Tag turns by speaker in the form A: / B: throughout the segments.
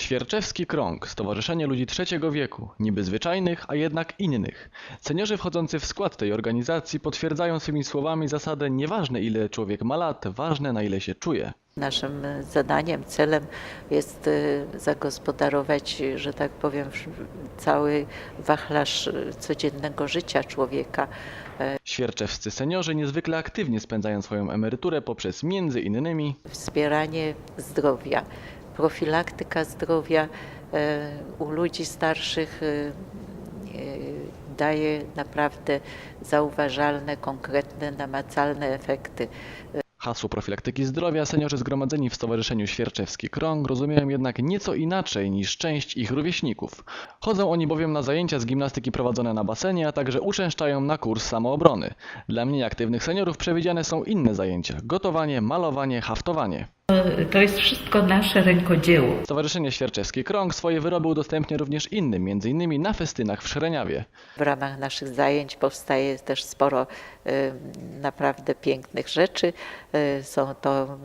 A: Świerczewski Krąg, Stowarzyszenie Ludzi Trzeciego Wieku, niby zwyczajnych, a jednak innych. Seniorzy wchodzący w skład tej organizacji potwierdzają swymi słowami zasadę nieważne ile człowiek ma lat, ważne na ile się czuje.
B: Naszym zadaniem, celem jest e, zagospodarować, że tak powiem, cały wachlarz e, codziennego życia człowieka.
A: Świerczewscy seniorzy niezwykle aktywnie spędzają swoją emeryturę poprzez między innymi
B: Wspieranie zdrowia, profilaktyka zdrowia e, u ludzi starszych e, e, daje naprawdę zauważalne, konkretne, namacalne efekty.
A: Hasło profilaktyki zdrowia seniorzy zgromadzeni w Stowarzyszeniu Świerczewski Krąg rozumieją jednak nieco inaczej niż część ich rówieśników. Chodzą oni bowiem na zajęcia z gimnastyki prowadzone na basenie, a także uczęszczają na kurs samoobrony. Dla mniej aktywnych seniorów przewidziane są inne zajęcia: gotowanie, malowanie, haftowanie.
C: To jest wszystko nasze rękodzieło.
A: Stowarzyszenie Świerczewski Krąg swoje wyroby udostępnia również innym, m.in. na festynach w Szereniawie.
B: W ramach naszych zajęć powstaje też sporo e, naprawdę pięknych rzeczy. E, Są to e,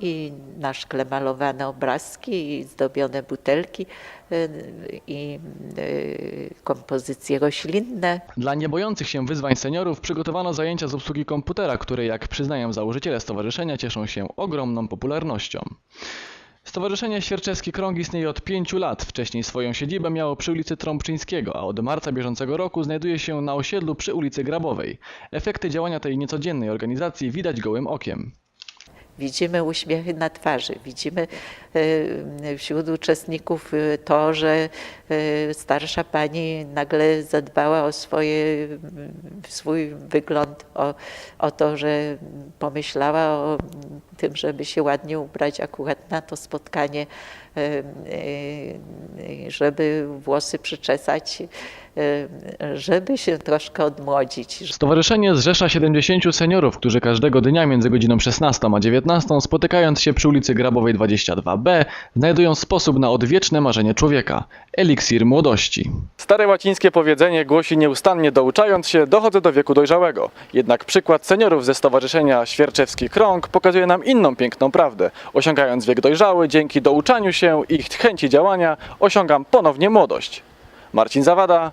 B: i na szkle malowane obrazki, i zdobione butelki, i kompozycje roślinne.
A: Dla niebojących się wyzwań seniorów przygotowano zajęcia z obsługi komputera, które, jak przyznają założyciele stowarzyszenia, cieszą się ogromną popularnością. Stowarzyszenie Świerczewski Krąg istnieje od pięciu lat. Wcześniej swoją siedzibę miało przy ulicy Trąbczyńskiego, a od marca bieżącego roku znajduje się na osiedlu przy ulicy Grabowej. Efekty działania tej niecodziennej organizacji widać gołym okiem.
B: Widzimy uśmiechy na twarzy, widzimy e, wśród uczestników e, to, że e, starsza pani nagle zadbała o swoje, swój wygląd, o, o to, że pomyślała o tym, żeby się ładnie ubrać akurat na to spotkanie, żeby włosy przyczesać, żeby się troszkę odmłodzić,
A: Stowarzyszenie zrzesza 70 seniorów, którzy każdego dnia między godziną 16 a 19, spotykając się przy ulicy Grabowej 22b, znajdują sposób na odwieczne marzenie człowieka eliksir młodości. Stare łacińskie powiedzenie głosi nieustannie douczając się, dochodzę do wieku dojrzałego. Jednak przykład seniorów ze Stowarzyszenia Świerczewski Krąg pokazuje nam inną piękną prawdę. Osiągając wiek dojrzały, dzięki douczaniu się i chęci działania, osiągam ponownie młodość. Marcin Zawada,